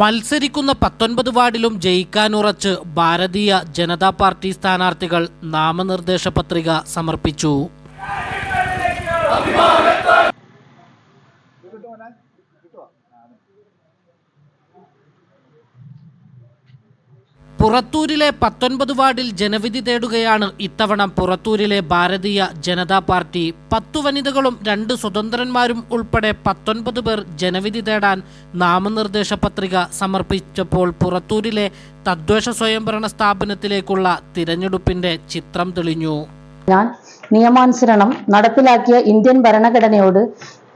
മത്സരിക്കുന്ന പത്തൊൻപത് വാർഡിലും ജയിക്കാനുറച്ച് ഭാരതീയ ജനതാ പാർട്ടി സ്ഥാനാർത്ഥികൾ നാമനിർദ്ദേശ പത്രിക സമർപ്പിച്ചു. പുറത്തൂരിലെ പത്തൊൻപത് വാർഡിൽ ജനവിധി തേടുകയാണ് ഇത്തവണ പുറത്തൂരിലെ ഭാരതീയ ജനതാ പാർട്ടി. പത്തു വനിതകളും രണ്ട് സ്വതന്ത്രന്മാരും ഉൾപ്പെടെ പത്തൊൻപത് പേർ ജനവിധി തേടാൻ നാമനിർദ്ദേശ പത്രിക സമർപ്പിച്ചപ്പോൾ പുറത്തൂരിലെ തദ്ദേശ സ്വയംഭരണ സ്ഥാപനത്തിലേക്കുള്ള തിരഞ്ഞെടുപ്പിന്റെ ചിത്രം തെളിഞ്ഞു. ഞാൻ നിയമാനുസരണം നടപ്പിലാക്കിയ ഇന്ത്യൻ ഭരണഘടനയോട്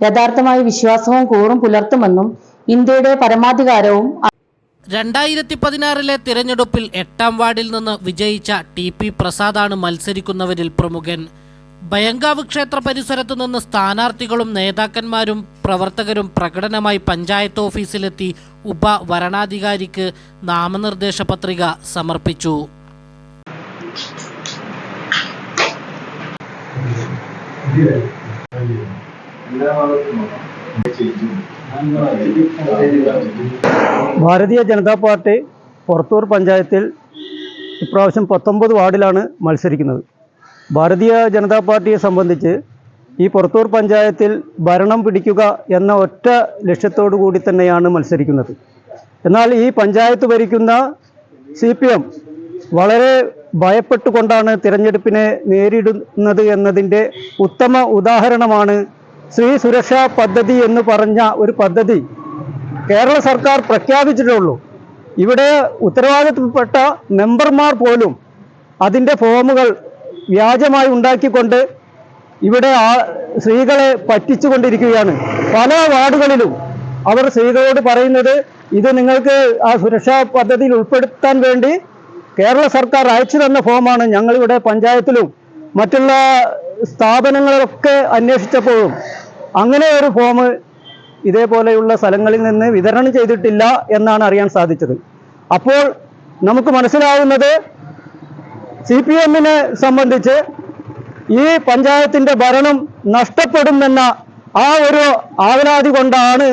യഥാർത്ഥമായ വിശ്വാസവും കൂറും പുലർത്തുമെന്നും ഇന്ത്യയുടെ പരമാധികാരവും രണ്ടായിരത്തി പതിനാറിലെ തിരഞ്ഞെടുപ്പിൽ എട്ടാം വാർഡിൽ നിന്ന് വിജയിച്ച ടി പി പ്രസാദാണ് മത്സരിക്കുന്നവരിൽ പ്രമുഖൻ. ഭയങ്കാവ് ക്ഷേത്ര പരിസരത്ത് നിന്ന് സ്ഥാനാർത്ഥികളും നേതാക്കന്മാരും പ്രവർത്തകരും പ്രകടനമായി പഞ്ചായത്ത് ഓഫീസിലെത്തി ഉപ വരണാധികാരിക്ക് നാമനിർദ്ദേശ പത്രിക സമർപ്പിച്ചു. ഭാരതീയ ജനതാ പാർട്ടി പുറത്തൂർ പഞ്ചായത്തിൽ ഇപ്രാവശ്യം പത്തൊമ്പത് വാർഡിലാണ് മത്സരിക്കുന്നത്. ഭാരതീയ ജനതാ പാർട്ടിയെ സംബന്ധിച്ച് ഈ പുറത്തൂർ പഞ്ചായത്തിൽ ഭരണം പിടിക്കുക എന്ന ഒറ്റ ലക്ഷ്യത്തോടു കൂടി തന്നെയാണ് മത്സരിക്കുന്നത്. എന്നാൽ ഈ പഞ്ചായത്ത് ഭരിക്കുന്ന സി പി എം വളരെ ഭയപ്പെട്ടുകൊണ്ടാണ് തിരഞ്ഞെടുപ്പിനെ നേരിടുന്നത് എന്നതിന്റെ ഉത്തമ ഉദാഹരണമാണ് സ്ത്രീ സുരക്ഷാ പദ്ധതി എന്ന് പറഞ്ഞ ഒരു പദ്ധതി കേരള സർക്കാർ പ്രഖ്യാപിച്ചിട്ടുള്ളൂ. ഇവിടെ ഉത്തരവാദിത്തപ്പെട്ട മെമ്പർമാർ പോലും അതിന്റെ ഫോമുകൾ വ്യാജമായി ഉണ്ടാക്കിക്കൊണ്ട് ഇവിടെ ആ സ്ത്രീകളെ പറ്റിച്ചുകൊണ്ടിരിക്കുകയാണ്. പല വാർഡുകളിലും അവർ സ്ത്രീകളോട് പറയുന്നത് ഇത് നിങ്ങൾക്ക് ആ സുരക്ഷാ പദ്ധതിയിൽ ഉൾപ്പെടുത്താൻ വേണ്ടി കേരള സർക്കാർ അയച്ചു തന്ന ഫോമാണ് ഞങ്ങളിവിടെ പഞ്ചായത്തിലും മറ്റുള്ള സ്ഥാപനങ്ങളിലൊക്കെ അന്വേഷിച്ചപ്പോഴും അങ്ങനെ ഒരു ഫോം ഇതേപോലെയുള്ള സ്ഥലങ്ങളിൽ നിന്ന് വിതരണം ചെയ്തിട്ടില്ല എന്നാണ് അറിയാൻ സാധിച്ചത്. അപ്പോൾ നമുക്ക് മനസ്സിലാവുന്നത് സി പി എമ്മിനെ സംബന്ധിച്ച് ഈ പഞ്ചായത്തിന്റെ ഭരണം നഷ്ടപ്പെടുമെന്ന ആ ഒരു ആവലാതി കൊണ്ടാണ്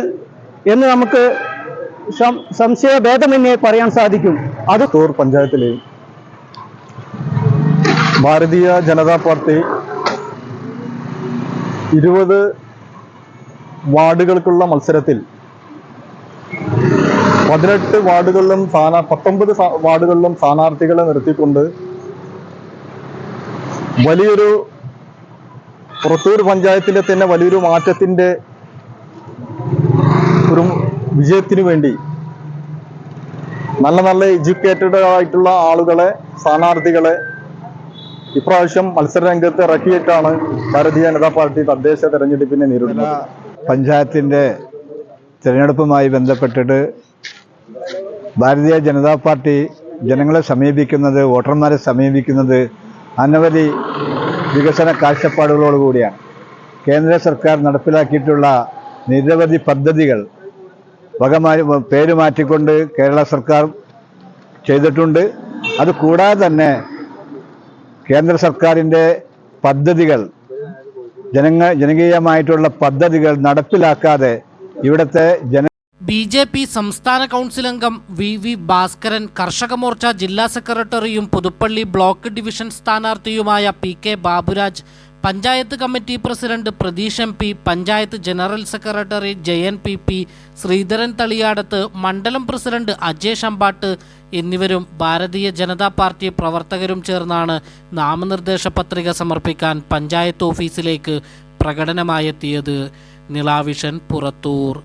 എന്ന് നമുക്ക് സംശയഭേദമന്യേ പറയാൻ സാധിക്കും. അത് തൂർ പഞ്ചായത്തിലെ ഭാരതീയ ജനതാ പാർട്ടി ഇരുപത് വാർഡുകൾക്കുള്ള മത്സരത്തിൽ പതിനെട്ട് വാർഡുകളിലും സ്ഥാനാ പത്തൊമ്പത് വാർഡുകളിലും സ്ഥാനാർത്ഥികളെ നിർത്തിക്കൊണ്ട് വലിയൊരു പുറത്തൂർ പഞ്ചായത്തിലെ തന്നെ വലിയൊരു മാറ്റത്തിന്റെ ഒരു വിജയത്തിന് വേണ്ടി നല്ല നല്ല എഡ്യൂക്കേറ്റഡ് ആയിട്ടുള്ള ആളുകളെ സ്ഥാനാർത്ഥികളെ ഇപ്രാവശ്യം മത്സരരംഗത്ത് ഇറക്കിയിട്ടാണ് ഭാരതീയ ജനതാ പാർട്ടി തദ്ദേശ തെരഞ്ഞെടുപ്പിനെ നേരിടുന്നത്. പഞ്ചായത്തിന്റെ തിരഞ്ഞെടുപ്പുമായി ബന്ധപ്പെട്ടിട്ട് ഭാരതീയ ജനതാ പാർട്ടി ജനങ്ങളെ സമീപിക്കുന്നത് വോട്ടർമാരെ സമീപിക്കുന്നത് അനവധി വികസന കാഴ്ചപ്പാടുകളോടുകൂടിയാണ് കേന്ദ്ര സർക്കാർ നടപ്പിലാക്കിയിട്ടുള്ള നിരവധി പദ്ധതികൾ വകമാ പേര് മാറ്റിക്കൊണ്ട് കേരള സർക്കാർ ചെയ്തിട്ടുണ്ട്. അതുകൂടാതെ തന്നെ കേന്ദ്ര സർക്കാരിന്റെ പദ്ധതികൾ ജനങ്ങ ജനകീയമായിട്ടുള്ള പദ്ധതികൾ നടപ്പിലാക്കാതെ ഇവിടുത്തെ ജന ബി ജെ പി സംസ്ഥാന കൗൺസിൽ അംഗം വി വി ഭാസ്കരൻ കർഷക മോർച്ച ജില്ലാ സെക്രട്ടറിയും Puthuppally block division സ്ഥാനാർത്ഥിയുമായ P K Baburaj panchayat committee president Pratheesh M P panchayat general secretary Jayan P P Sreedharan Thaliyadath മണ്ഡലം പ്രസിഡന്റ് അജയ് അമ്പാട്ട് എന്നിവരും ഭാരതീയ ജനതാ പാർട്ടി പ്രവർത്തകരും ചേർന്നാണ് നാമനിർദ്ദേശ പത്രിക സമർപ്പിക്കാൻ പഞ്ചായത്ത് ഓഫീസിലേക്ക് പ്രകടനമായെത്തിയത്. നിളാവിഷൻ പുറത്തൂർ.